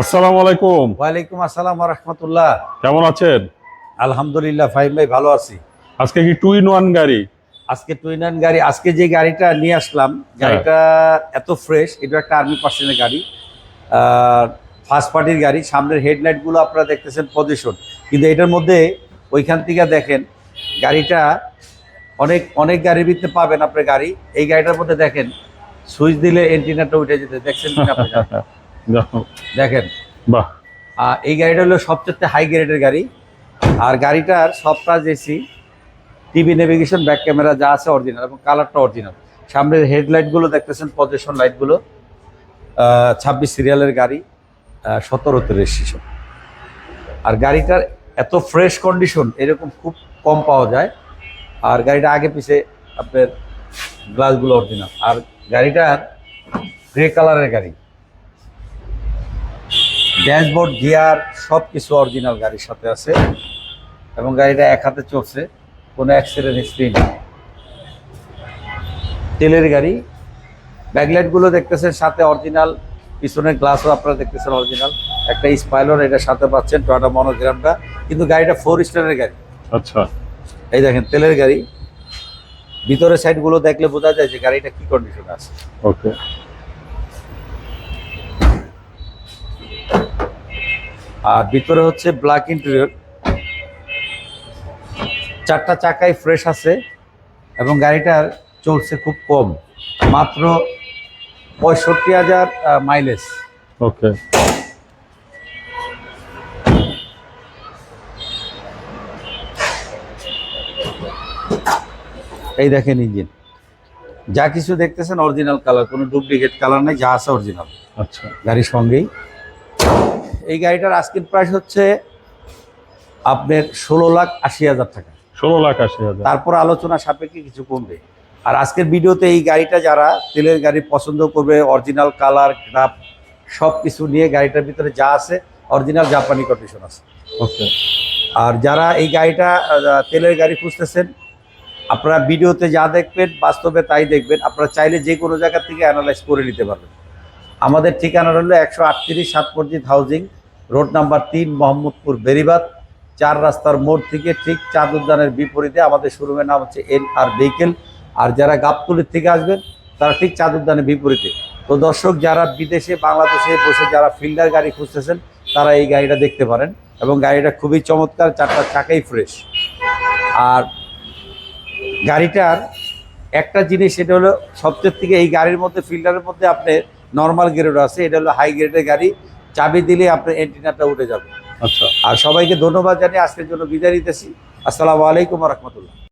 আসসালামু আলাইকুম। ওয়ালাইকুম আসসালাম রহমতুল্লাহ। কেমন আছেন? আলহামদুলিল্লাহ ফাহিম ভাই ভালো আছি। আজকে কি টু ইন ওয়ান গাড়ি? আজকে টুইনান গাড়ি আজকে যে গাড়িটা নিয়ে আসলাম গাড়িটা এত ফ্রেশ এটা একটা আর্মি পার্সনের গাড়ি। ফার্স্ট পার্টির গাড়ি সামনের হেডলাইটগুলো আপনারা দেখতেছেন পজিশন কিন্তু এটার মধ্যে ওইখান থেকে দেখেন গাড়িটা অনেক অনেক গাড়ির ভিতরে পাবেন আপনার গাড়ি। এই গাড়িটার মধ্যে দেখেন সুইচ দিলে এন্টিনাটা উঠে যেতে দেখছেন আপনি? দেখেন। বাহ। আর এই গাড়িটা হলো সবচেয়ে হাই গ্রেডের গাড়ি। আর গাড়িটার সব কাজ AC TV navigation back camera যা আছে অরিজিনাল এবং কালারটা অরিজিনাল সামনের হেডলাইটগুলো দেখতেছেন পজিশন লাইটগুলো ছাব্বিশ সিরিয়ালের গাড়ি সতেরোতে রেজিস্ট্রেশন আর গাড়িটার এত ফ্রেশ কন্ডিশন এরকম খুব কম পাওয়া যায়। আর গাড়িটা আগে পিছে আপনার গ্লাসগুলো অরিজিনাল আর গাড়িটার গ্রে কালারের গাড়ি। ড্যাশবোর্ড গিয়ার সব কিছু অরিজিনাল গাড়ির সাথে আছে। এবং গাড়িটা এক হাতে চলছে কোনো অ্যাক্সিডেন্ট হিস্ট্রি নেই। তেলের গাড়ি ব্যাকলাইটগুলো দেখতেছেন সাথে অরিজিনাল পিছনের গ্লাসও আপনারা দেখতেছেন অরিজিনাল একটা স্পাইলর এটার সাথে পাচ্ছেন টয়টা মনোগ্রামটা কিন্তু গাড়িটা ফোর স্টারের গাড়ি। আচ্ছা। এই দেখেন তেলের গাড়ি। ভিতরের সাইডগুলো দেখলে বোঝা যায় যে গাড়িটা কি কন্ডিশনে আছে। ওকে আর ভিতরে হচ্ছে ব্ল্যাক ইন্টেরিয়র চারটা চাকাই ফ্রেশ আছে এবং গাড়িটার চলছে খুব কম মাত্র পঁয়ষট্টি হাজার মাইলেজ ওকে এই দেখেন ইঞ্জিন যা কিছু দেখতেছেন অরিজিনাল কালার কোনো ডুপ্লিকেট কালার নেই যা আছে অরিজিনাল আচ্ছা। গাড়ির সঙ্গেই। এই গাড়িটার আজকের প্রাইস হচ্ছে আপনার ষোলো লাখ আশি হাজার টাকা। ষোলো লাখ আশি হাজার। তারপর আলোচনা সাপেক্ষে কিছু কমবে। আর আজকের ভিডিওতে এই গাড়িটা যারা তেলের গাড়ি পছন্দ করবে অরিজিনাল কালার গ্রাফ সব কিছু নিয়ে গাড়িটার ভিতরে যা আছে অরিজিনাল জাপানি কন্ডিশন আছে। ওকে। আর যারা এই গাড়িটা তেলের গাড়ি খুঁজতেছেন আপনারা ভিডিওতে যা দেখবেন বাস্তবে তাই দেখবেন। আপনারা চাইলে যে কোনো জায়গা থেকে অ্যানালাইজ করে নিতে পারবেন। আমাদের ঠিকানা হলো একশো আটত্রিশ সাতপর্জিত হাউজিং, রোড নাম্বার তিন, মোহাম্মদপুর বেরিবাদ, চার রাস্তার মোড় থেকে ঠিক চাঁদ উদ্যানের বিপরীতে আমাদের শোরুমের নাম হচ্ছে এন আর ভেহিকেল। আর যারা গাবতলির থেকে আসবেন, তারা ঠিক চাঁদ উদ্যানের বিপরীতে। তো দর্শক, যারা বিদেশে, বাংলাদেশে বসে যারা ফিল্ডার গাড়ি খুঁজতেছেন, তারা এই গাড়িটা দেখতে পারেন এবং গাড়িটা খুবই চমৎকার, চারটা চাকাই ফ্রেশ। আর গাড়িটার একটা জিনিস, সেটা হলো সবচেয়ে থেকে এই গাড়ির মধ্যে ফিল্টারের মধ্যে আপনার নর্মাল গ্রেড আছে এটা হলো হাই গ্রেডের গাড়ি। চাবি দিলে আপনার এন্টিনাটা উঠে যাবে। আচ্ছা। আর সবাইকে ধন্যবাদ জানিয়ে আজকের জন্য বিদায় নিতেছি। আসসালামু আলাইকুম রহমতুল্লাহ।